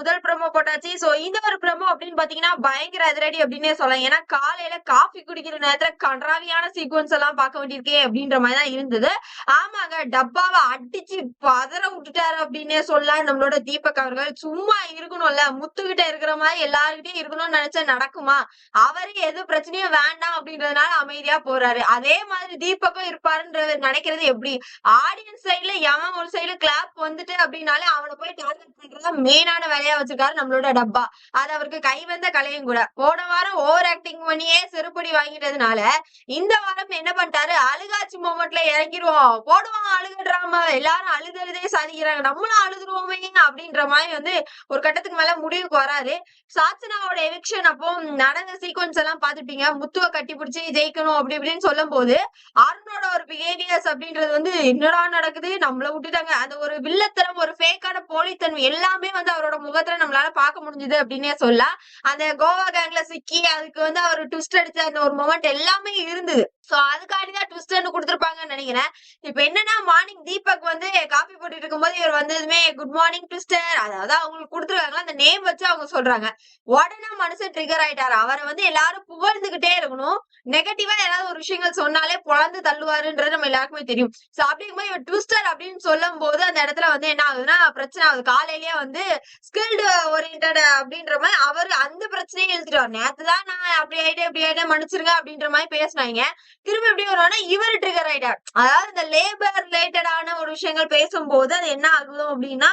முதல் ப்ரோமோ போட்டாச்சு. சோ இந்த ஒரு ப்ரோமோ அப்படின்னு பாத்தீங்கன்னா பயங்கர அதிரடி அப்படின்னே சொல்லலாம். ஏன்னா காலையில காஃபி குடிக்கிற நேரத்துல கன்றாவியான சீக்வன்ஸ் எல்லாம் பார்க்க வேண்டியிருக்கே அப்படின்ற மாதிரி தான் இருந்தது. ஆமாங்க டப்பாவை அடிச்சு பதற விட்டுட்டாரு அப்படின்னே சொல்லலாம் நம்மளோட தீபக் அவர்கள். சும்மா இருக்கணும்ல முத்துக்கிட்ட இருக்கிற மாதிரி எல்லாருக்கிட்டையும் இருக்கணும்னு நினைச்சா நடக்குமா? அவரு எது பிரச்சனையும் வேண்டாம் அப்படின்றதுனால அமைதியா போறாரு. அதே மாதிரி தீபக்கும் இருப்பாருன்றது நினைக்கிறது எப்படி? ஆடியன்ஸ் சைடுல எவன் ஒரு சைடு கிளாப் வந்துட்டு அப்படின்னாலே அவனை போய் டார்கெட் பண்றதுதான் மெயினான வேலையா வச்சிருக்காரு நம்மளோட டப்பா. அது அவருக்கு கை வந்த கலையும் கூட. போன வாரம் ஓவர் ஆக்டிங் பண்ணியே செருப்படி வாங்கிட்டதுனால இந்த வாரம் என்ன பண்ணிட்டாரு? அழுகாச்சி மூமெண்ட்ல இறங்கிடுவோம். போடுவோம். அழுகுறாம எல்லாரும் அழுதுறதே சாதிக்கிறாங்க. நம்மளும் அழுதுருவோமே அப்படின்ற மாதிரி வந்து ஒரு கட்டத்துக்கு மேல முடிவுக்கு வராரு. சாச்சனாவோட எவிக்ஷன் அப்போ நடந்த சீக்வன்ஸ் எல்லாம் பாத்துட்டீங்க முத்துவ கட்டி பிடிச்சி ஜெயிக்கணும் அப்படி இப்படின்னு சொல்லும் போது அருணோட ஒரு பிஹேவியர்ஸ் அப்படின்றது வந்து என்னடா நடக்குது? நம்மள விட்டுட்டாங்க. அந்த ஒரு வில்லத்தனம் ஒரு ஃபேக்கான போலித்தன்மை எல்லாமே வந்து அவரோட முகத்துல நம்மளால பார்க்க முடிஞ்சது அப்படின்னே சொல்லலாம். அந்த கோவா கேங்ல சிக்கி அதுக்கு வந்து அவர் ட்விஸ்ட் அடிச்ச அந்த ஒரு மொமெண்ட் எல்லாமே இருந்தது. சோ அதுக்காண்டி தான் ட்விஸ்டர்னு கொடுத்துருப்பாங்கன்னு நினைக்கிறேன். இப்ப என்னன்னா மார்னிங் தீபக் வந்து காபி போட்டுட்டு இருக்கும்போது இவர் வந்ததுமே குட் மார்னிங் ட்விஸ்டர் அதாவது அவங்களுக்கு கொடுத்துருக்காங்களா அந்த நேம் வச்சு அவங்க சொல்றாங்க. உடனே மனுஷன் ட்ரிகர் ஆயிட்டாரு. அவரை வந்து எல்லாரும் புகழ்ந்துகிட்டே இருக்கணும். நெகட்டிவா ஏதாவது ஒரு விஷயங்கள் சொன்னாலே பொழந்து தள்ளுவாருன்றது நம்ம எல்லாருக்குமே தெரியும். சோ அப்படிங்கும்போது இவர் ட்விஸ்டர் அப்படின்னு சொல்லும் போது அந்த இடத்துல வந்து என்ன ஆகுதுன்னா பிரச்சனை ஆகுது. காலையிலேயே வந்து ஸ்கில்டு ஓரியன்ட் அப்படின்ற மாதிரி அவர் அந்த பிரச்சனையை எழுதிட்டு நேத்து தான் நான் அப்படி ஆயிட்டேன் இப்படி ஆயிட்டேன் மன்னிச்சிருங்க அப்படின்ற மாதிரி பேசினாங்க. திரும்ப எப்படி வருவானா இவர் ட்ரிகர் ஆயிட்டார். அதாவது இந்த லேபர் ரிலேட்டடான ஒரு விஷயங்கள் பேசும்போது அது என்ன ஆகுது அப்படின்னா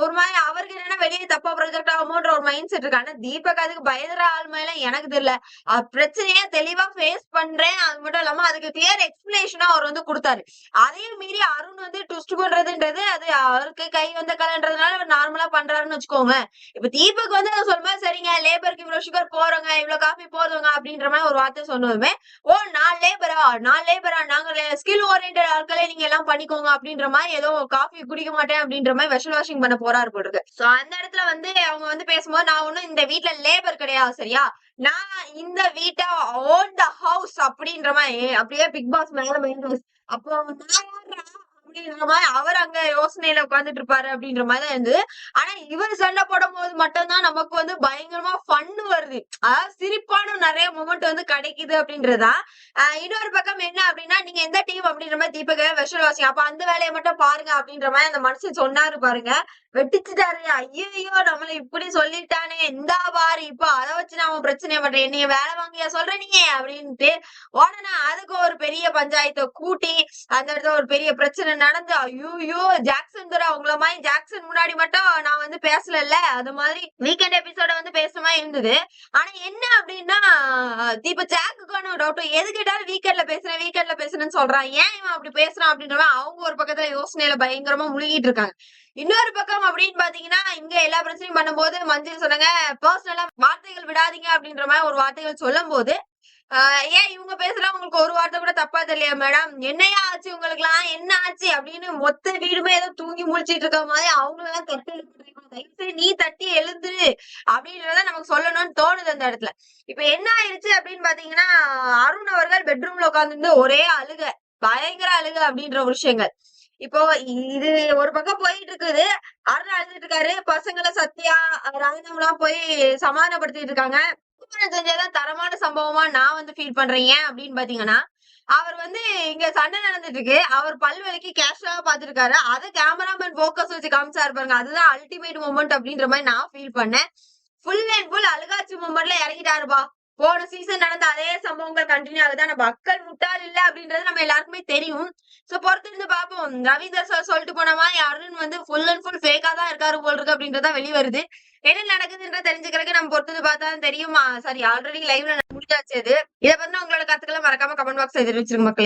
ஒரு மாதிரி அவருக்கு என்னன்னா வெளியே தப்பா ப்ரொஜெக்ட் ஆகுமோன்ற ஒரு மைண்ட் செட் இருக்கு. ஆனா தீபக் அதுக்கு பயந்துற ஆள் மேல எனக்கு தெரியல. அஹ் பிரச்சனைய தெளிவா ஃபேஸ் பண்றேன் அது மட்டும் இல்லாம அதுக்கு கிளியர் எக்ஸ்பிளேஷனா அவர் வந்து கொடுத்தாரு. அதையும் மீறி அருண் வந்து ட்விஸ்ட் பண்றதுன்றது அது அவருக்கு கை வந்த கலன்றதுனால அவர் நார்மலா பண்றாருன்னு வச்சுக்கோங்க இப்ப தீபக் வந்து சொல்லும்போது சரிங்க லேபருக்கு இவ்வளவு சுகர் போறவங்க இவ்வளவு காஃபி போறவங்க அப்படின்ற மாதிரி ஒரு வார்த்தை சொன்னதுமே ஓ நான் லேபரா நான் லேபரா நாங்க ஸ்கில் ஓரியன்ட் ஆட்களே நீங்க எல்லாம் பண்ணிக்கோங்க அப்படின்ற மாதிரி ஏதோ காஃபி குடிக்க மாட்டேன் அப்படின்ற மாதிரி வெஷல் வாஷிங் பண்ண போறாரு போட்டு இருக்கு. சோ அந்த இடத்துல வந்து அவங்க வந்து பேசும்போது நான் ஒண்ணும் இந்த வீட்ல லேபர் கிடையாது சரியா? நான் இந்த வீட்டை ஓன் த ஹவுஸ் அப்படின்ற மாதிரி அப்படியே பிக் பாஸ் மேல மைண்ட் அப்போ நான் மாதிரி அவர் அங்க யோசனையில உட்கார்ந்துட்டு இருப்பாரு அப்படின்ற மாதிரி தான் இருந்தது. ஆனா இவர் சண்டை போடும் போது மட்டும்தான் நமக்கு வந்து பயங்கரமா ஃபன் வருது. அதாவது சிரிப்பான நிறைய மூமெண்ட் வந்து கிடைக்குது அப்படின்றதா. இன்னொரு பக்கம் என்ன அப்படின்னா நீங்க எந்த டீம் அப்படின்ற மாதிரி தீபக விஷல் வாசிங்க அப்ப அந்த வேலையை மட்டும் பாருங்க அப்படின்ற மாதிரி அந்த மனுஷன் சொன்னாரு பாருங்க. வெட்டிச்சுட்டாரு. ஐயோ நம்மள இப்படி சொல்லிட்டானே. இந்தா பாரு இப்ப அதை வச்சு நான் உன் பண்றேன் நீங்க வேலை வாங்கியா சொல்ற நீங்க அப்படின்ட்டு. உடனே அதுக்கு ஒரு பஞ்சாயத்தை கூட்டி அந்த இடத்துல ஒரு பெரிய பிரச்சனை நடந்து ஐயோ ஜாக்சன் துரை அவங்கள மாதிரி ஜாக்சன் முன்னாடி மட்டும் நான் வந்து பேசல அது மாதிரி வீக்கெண்ட் எபிசோட வந்து பேசுற மாதிரி இருந்தது. ஆனா என்ன அப்படின்னா இப்ப ஜாக்குக்கான ஒரு டவுட் எது கேட்டாலும் வீக்கெண்ட்ல பேசுறேன் வீக்கெண்ட்ல பேசுறேன்னு சொல்றான். ஏன் இவன் அப்படி பேசுறான் அப்படின்னு அவங்க ஒரு பக்கத்துல யோசனையில பயங்கரமா முழுகிட்டு இருக்காங்க. இன்னொரு பக்கம் அப்படின்னு பாத்தீங்கன்னா இங்க எல்லா பிரச்சனையும் பண்ணும்போது மஞ்சள் சொன்னாங்க பர்சனலா வார்த்தைகள் விடாதீங்க அப்படின்ற மாதிரி ஒரு வார்த்தைகள் சொல்லும் போது ஏன் இவங்க பேசுறா உங்களுக்கு ஒரு வார்த்தை கூட தப்பா தெரியலையா மேடம் என்னையா ஆச்சு உங்களுக்கு எல்லாம் என்ன ஆச்சு அப்படின்னு மொத்த வீடுமே ஏதோ தூங்கி முழிச்சிட்டு இருக்க மாதிரி அவங்களெல்லாம் தட்டி எழுப்புறாங்க நீ தட்டி எழுந்துரு அப்படின்றத நமக்கு சொல்லணும்னு தோணுது அந்த இடத்துல. இப்ப என்ன ஆயிடுச்சு அப்படின்னு பாத்தீங்கன்னா அருண் அவர்கள் பெட்ரூம்ல உட்காந்துருந்து ஒரே அழுக பயங்கர அழுக அப்படின்ற ஒரு விஷயங்கள். இப்போ இது ஒரு பக்கம் போயிட்டு இருக்குது. அருண் அழுதுட்டு இருக்காரு. பசங்களை சத்யா ரங்கனம் எல்லாம் போய் சமாதானப்படுத்திட்டு இருக்காங்க. திருமணம் செஞ்சாதான் தரமான சம்பவமா நான் வந்து ஃபீல் பண்றேன். ஏன் அப்படின்னு பாத்தீங்கன்னா அவர் வந்து இங்க சண்டை நடந்துட்டு இருக்கு அவர் பல்வலிக்கு கேஷுவலா பாத்துருக்காரு. அதை கேமராமேன் போக்கஸ் வச்சு காமிச்சா பாருங்க. அதுதான் அல்டிமேட் மூமெண்ட் அப்படின்ற மாதிரி நான் ஃபீல் பண்ணேன். ஃபுல் அண்ட் ஃபுல் அழுகாட்சி மூமெண்ட்ல இறங்கிட்டாருப்பா. போன சீசன் நடந்த அதே சம்பவங்கள் கண்டினியூ ஆகுது நம்ம மக்கள் முட்டாள் இல்ல அப்படின்றது நம்ம எல்லாருக்குமே தெரியும். சோ பொறுத்து இருந்து பாப்போம் ரவீந்தர் சார் சொல்லிட்டு போன மாதிரி அருண் வந்து ஃபுல் அண்ட் ஃபுல் ஃபேக்கா தான் இருக்காரு போல் இருக்கு அப்படின்றதா வெளிய வருது என்ன நடக்குதுன்ற தெரிஞ்சுக்கிறதுக்கு நம்ம பொறுத்தது பார்த்தா தெரியுமா? சாரி ஆல்ரெடி லைவ்ல முடிஞ்சாச்சு இது இதை பத்தி உங்களோட கருத்துக்களை மறக்காம கமெண்ட் பாக்ஸ் தெரிவிச்சிருங்க மக்களே.